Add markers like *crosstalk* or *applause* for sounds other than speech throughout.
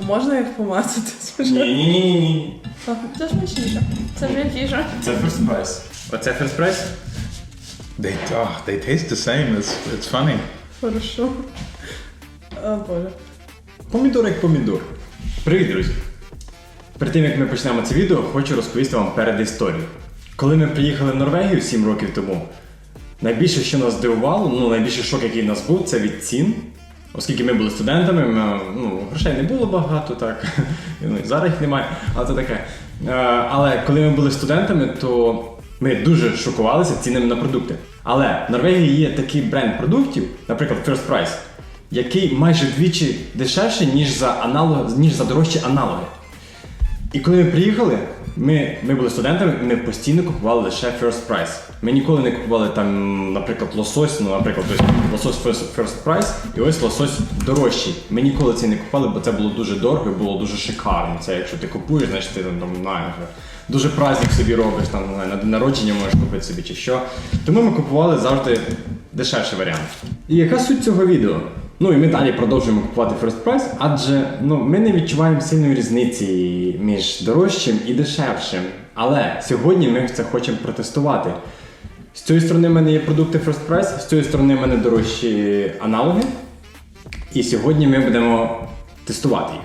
А можна як помацати *laughs* Ні, спочатку? ні, ні, ні. А, Це смачніше. Це м'якіше. Це first price. Оце first price? They oh, they taste the same. It's it's funny. Хорошо. О, Боже. Помідор як помідор. Привіт, друзі! Перед тим як ми почнемо це відео, хочу розповісти вам передісторію. Коли ми приїхали в Норвегію 7 років тому, найбільше, що нас здивувало, ну найбільший шок, який в нас був, це від цін. Оскільки ми були студентами, ми, ну, грошей не було багато, так. *laughs* Ну, зараз їх немає, але це таке. Е, Але коли ми були студентами, то ми дуже шокувалися цінами на продукти. Але в Норвегії є такий бренд продуктів, наприклад, First Price, який майже вдвічі дешевший, ніж за аналог, ніж за дорожчі аналоги. І коли ми приїхали, ми, ми були студентами, ми постійно купували лише First Price. Ми ніколи не купували там, наприклад, лосось, ну, наприклад, лосось First, first Price і ось лосось дорожчий. Ми ніколи це не купували, бо це було дуже дорого і було дуже шикарно. Це якщо ти купуєш, значить ти там, там знаєш, дуже праздник собі робиш, там, на день народження можеш купити собі чи що. Тому ми купували завжди дешевший варіант. І яка суть цього відео? Ну і ми далі продовжуємо купувати First Price, адже ну, ми не відчуваємо сильної різниці між дорожчим і дешевшим. Але сьогодні ми це хочемо протестувати. З цієї сторони в мене є продукти First Price, з цієї сторони в мене дорожчі аналоги. І сьогодні ми будемо тестувати їх.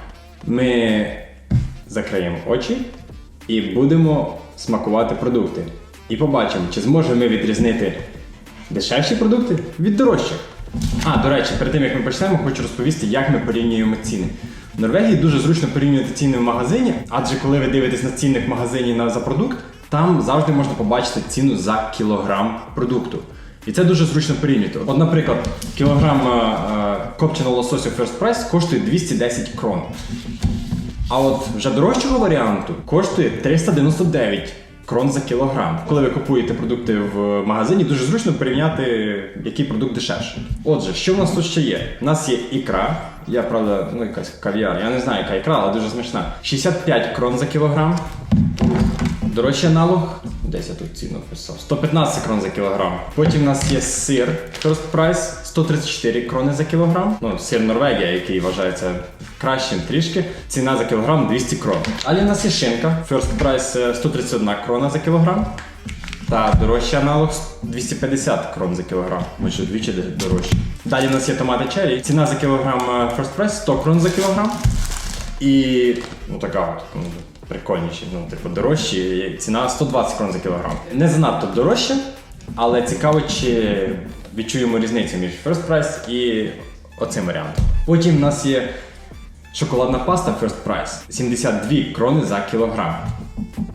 Ми закриємо очі і будемо смакувати продукти. І побачимо, чи зможемо ми відрізнити дешевші продукти від дорожчих. А, до речі, перед тим як ми почнемо, хочу розповісти, як ми порівнюємо ціни. В Норвегії дуже зручно порівнювати ціни в магазині, адже коли ви дивитесь на цінник в магазині на, за продукт, там завжди можна побачити ціну за кілограм продукту. І це дуже зручно порівнювати. От, наприклад, кілограм е, е, копченого лососю First Price коштує 210 крон. А от вже дорожчого варіанту коштує 399 крон за кілограм. Коли ви купуєте продукти в магазині, дуже зручно порівняти, який продукт дешевший. Отже, що в нас тут ще є? У нас є ікра. Я правда, ну якась кав'яр. Я не знаю, яка ікра, але дуже смачна. 65 крон за кілограм. Дорожчий аналог. Десь я тут ціну писав. 115 крон за кілограм. Потім у нас є сир First Price 134 крони за кілограм. Ну, сир Норвегія, який вважається кращим трішки. Ціна за кілограм 200 крон. Далі у нас шинка First Price е, 131 крона за кілограм. Та дорожчий аналог 250 крон за кілограм, майже вдвічі де- дорожче. Далі у нас є томати черрі. Ціна за кілограм е, First Price 100 крон за кілограм. І ну така ну, прикольніші, ну, типу, дорожчі. Ціна 120 крон за кілограм. Не занадто дорожче, але цікаво, чи відчуємо різницю між First Price і оцим варіантом. Потім в нас є шоколадна паста First Price 72 крони за кілограм.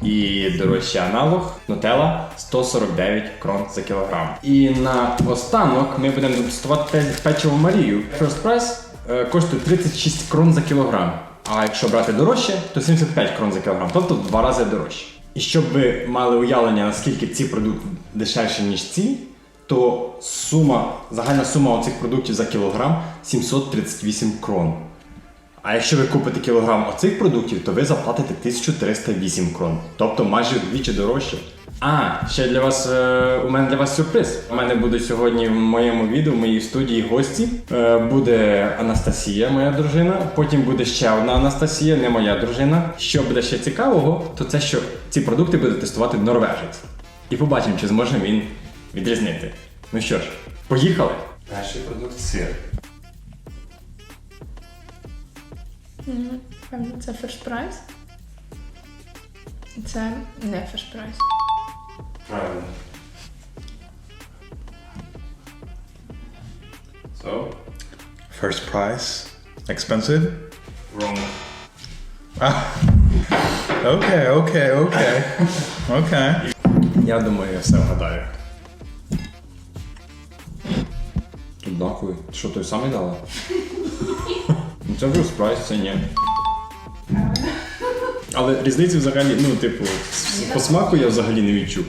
І дорожчий аналог Nutella 149 крон за кілограм. І на останок ми будемо тестувати пе- печиво Марію. First Price е, коштує 36 крон за кілограм. А якщо брати дорожче, то 75 крон за кілограм, тобто в два рази дорожче. І щоб ви мали уявлення, наскільки ці продукти дешевші, ніж ці, то сума, загальна сума оцих продуктів за кілограм 738 крон. А якщо ви купите кілограм оцих продуктів, то ви заплатите 1308 крон, тобто майже вдвічі дорожче. А, ще для вас е, у мене для вас сюрприз. У мене буде сьогодні в моєму відео, в моїй студії гості. Е, буде Анастасія, моя дружина. Потім буде ще одна Анастасія, не моя дружина. Що буде ще цікавого, то це що ці продукти буде тестувати норвежець. І побачимо, чи зможе він відрізнити. Ну що ж, поїхали. Перший продукт сир. Певно, це First Price. Це не First Price. Правильно. So, First price. Expensive? wrong. Ah. Okay, okay, okay. Okay. Я думаю, я все вгадаю. Однаковий. Що той самий дала? Ну, Це вже спрайс, це ні. Але різниці взагалі, ну, типу, с- по смаку я взагалі не відчув.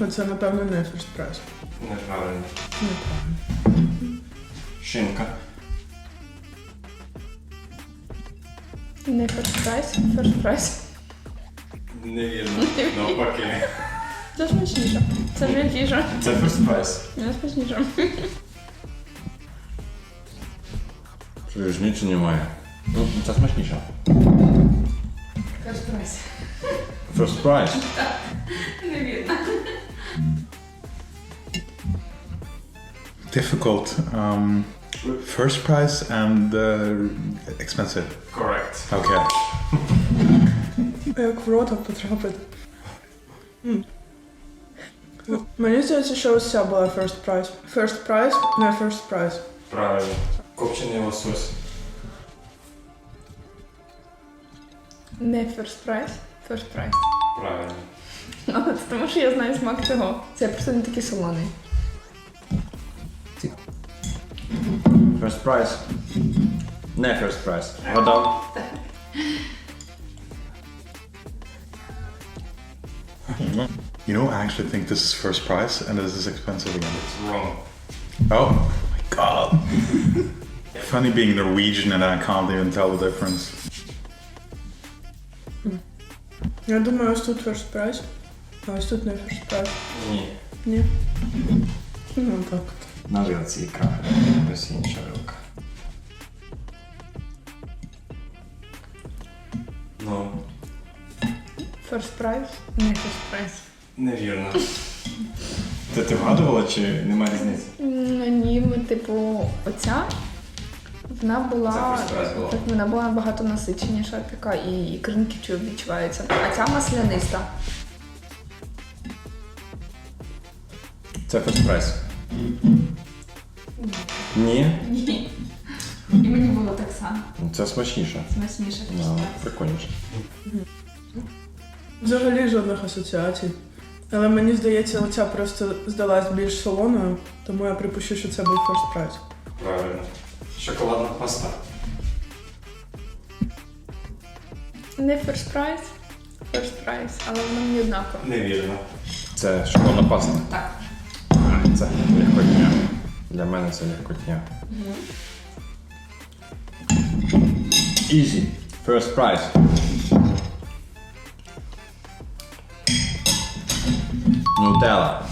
Оце, напевно, не First Price. Неправильно. Неправильно. Шинка. Не First Price. Невірно. Навпаки. Це смачніше. Це м'якіше. Це first price. Не смачніше. Різниці немає. Ну, це смачніше. First prize. First prize. *laughs* Невірно. Difficult. Um, first price and uh, expensive. Correct. Okay. Як в рота потрапити. М. Мені здається, що ось ця була first prize. First prize, не first prize. Правильно. Копчений лосось. Не first prize, first prize. Правильно. Ну, це тому що я знаю смак цього. Це просто не такий солоний. First prize. Не first prize. Гадав. You know, I actually think this is first price and this is expensive again. Wrong. Oh my god. *laughs* Funny being Norwegian and I can't even tell the difference. Я думаю, ось тут first prize, а ось тут не first prize. Ні. Ні. Ну так от. На вилці ікра. Ось інша вилка. Ну, First prize, не first prize. Невірно. Ти, ти вгадувала чи немає різниці? М, Ні, ми, типу, оця. Вона була, Це була. так, вона була набагато насиченіша така і ікринки чу- відчуваються. А ця масляниста. Це first price. Ні? Ні. І мені було так само. Ну, Це смачніше. Смачніше Ну, прикольніше. Взагалі жодних асоціацій. Але мені здається, оця просто здалась більш солоною, тому я припущу, що це був first prize. Правильно. Шоколадна паста. Не first prize, first prize, але воно мені однаково. Невірно. Це шоколадна паста. Так. А, Це легкотня. Для мене це легкотня. Easy. First prize. Нутелла.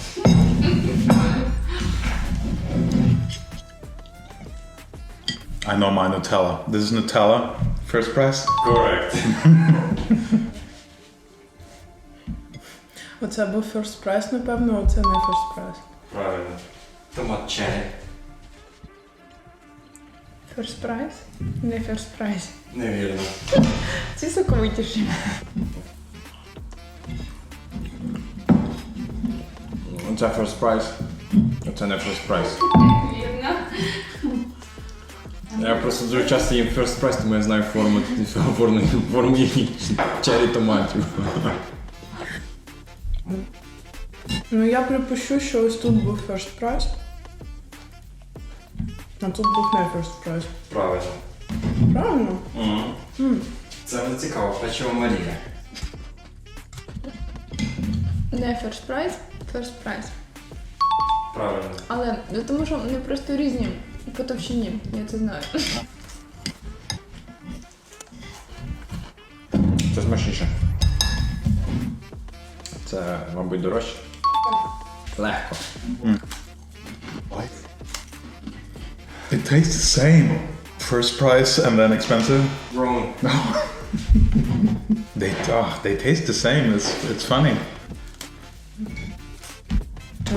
I know my Nutella. This is Nutella. First price. Correct. *laughs* Оце був first prize, напевно, оце не first prize. Правильно. Томат черри. First prize? Не first prize. Невірно. *laughs* Ці соковитіші. *laughs* Це first prize. Це не first prize. Я просто дуже часто їм first prize, тому я знаю форму, форму, форму. Черрі томатів. Ну я припущу, що ось тут був first prize. А тут був не first prize. Правильно. Правильно? Це буде цікаво, печиво Марія. Не first prize, first prize. Правильно. Але ну, тому що вони просто різні по товщині, я це знаю. Це смачніше. Це, мабуть, дорожче. Легко. It tastes the same. First price and then expensive. Wrong. They oh, they taste the same. It's it's funny.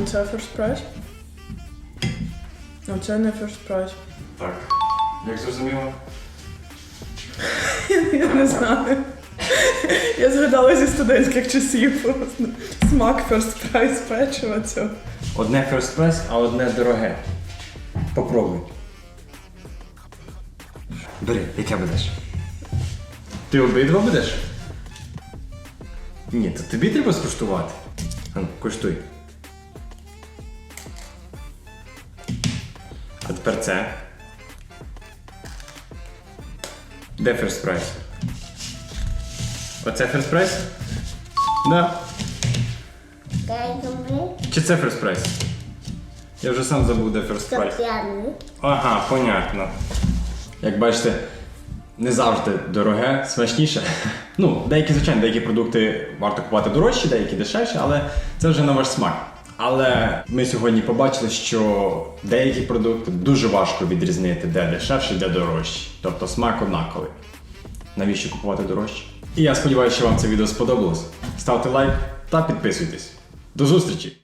Оце first prize. Оце не first prize. Так. Як зрозуміло? *laughs* Я не знаю. Я згадала зі студентських часів просто. смак first prize печива цього. Одне first price, а одне дороге. Попробуй. Бери, яке будеш? Ти обидва будеш? Ні, то тобі треба скуштувати. А ну, куштуй. А це. Де first price? Оце first price? Да. Чи це first price? Я вже сам забув, де first price. Ага, понятно. Як бачите, не завжди дороге, смачніше. Ну, деякі, звичайно, деякі продукти варто купувати дорожчі, деякі дешевші, але це вже на ваш смак. Але ми сьогодні побачили, що деякі продукти дуже важко відрізнити, де дешевше, де дорожче. Тобто смак однаковий. Навіщо купувати дорожче? І я сподіваюся, що вам це відео сподобалось. Ставте лайк та підписуйтесь. До зустрічі!